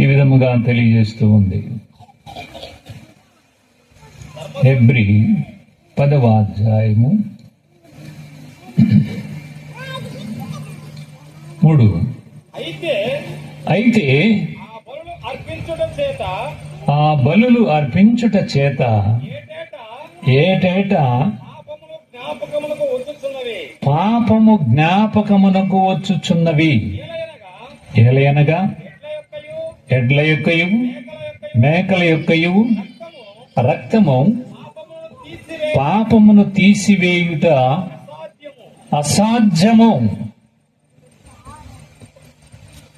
ఈ విధముగా తెలియజేస్తూ ఉంది. హెబ్రి పదవ అధ్యాయము మూడు. అయితే అయితే ఆ బలులు అర్పించుట చేత ఏటేటా? పాపము జ్ఞాపకమునకు వచ్చుచున్నవి. ఏలయనగా? ఎడ్ల యొక్కయు మేకల యొక్కయు రక్తము పాపమును తీసివేయుట అసాధ్యము.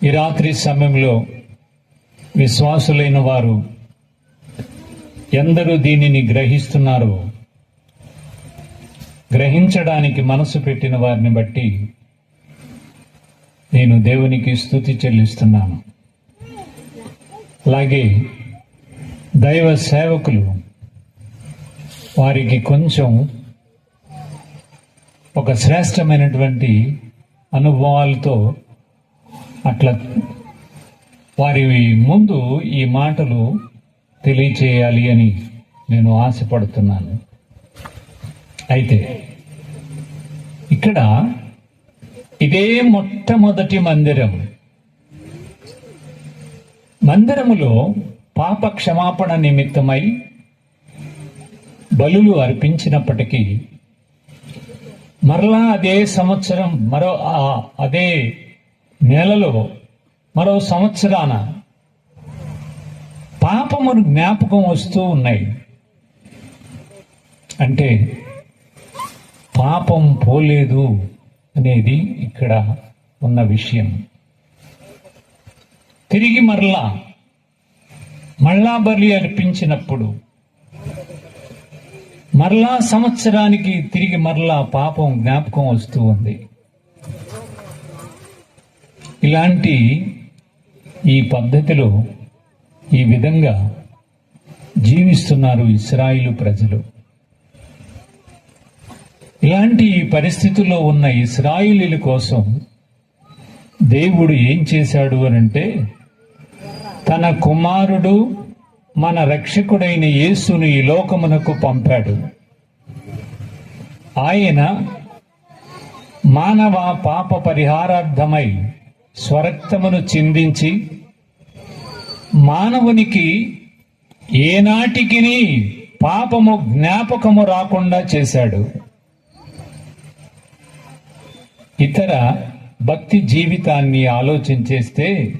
ఈ రాత్రి సమయంలో విశ్వాసులైన వారు ఎందరూ దీనిని గ్రహిస్తున్నారు. గ్రహించడానికి మనసు పెట్టిన వారిని బట్టి నేను దేవునికి స్థుతి చెల్లిస్తున్నాను. అలాగే దైవ సేవకులు వారికి కొంచెం ఒక శ్రేష్టమైనటువంటి అనుభవాలతో అట్లా వారి ముందు ఈ మాటలు తెలియచేయాలి అని నేను ఆశపడుతున్నాను. అయితే ఇక్కడ ఇదే మొట్టమొదటి మందిరం. మందిరములో పాప క్షమాపణ నిమిత్తమై బలులు అర్పించినప్పటికీ మరలా అదే సంవత్సరం మరో అదే నెలలో మరో సంవత్సరాన పాపమును జ్ఞాపకం వస్తూ ఉన్నాయి. అంటే పాపం పోలేదు అనేది ఇక్కడ ఉన్న విషయం. తిరిగి మరలా మళ్ళా బలి అర్పించినప్పుడు మరలా సంవత్సరానికి తిరిగి మరలా పాపం జ్ఞాపకం వస్తూ ఉంది. ఇలాంటి ఈ పద్ధతిలో ఈ విధంగా జీవిస్తున్నారు ఇస్రాయిలు ప్రజలు. ఇలాంటి ఈ పరిస్థితుల్లో ఉన్న ఇస్రాయిలీల కోసం దేవుడు ఏం చేశాడు అనంటే తన కుమారుడు మన రక్షకుడైన యేసును ఈ లోకమునకు పంపాడు. ఆయన మానవ పాప పరిహారార్థమై స్వరక్తమును చిందించి మానవునికి ఏనాటికి పాపము జ్ఞాపకము రాకుండా చేశాడు. ఇతర భక్తి జీవితాన్ని ఆలోచించేస్తే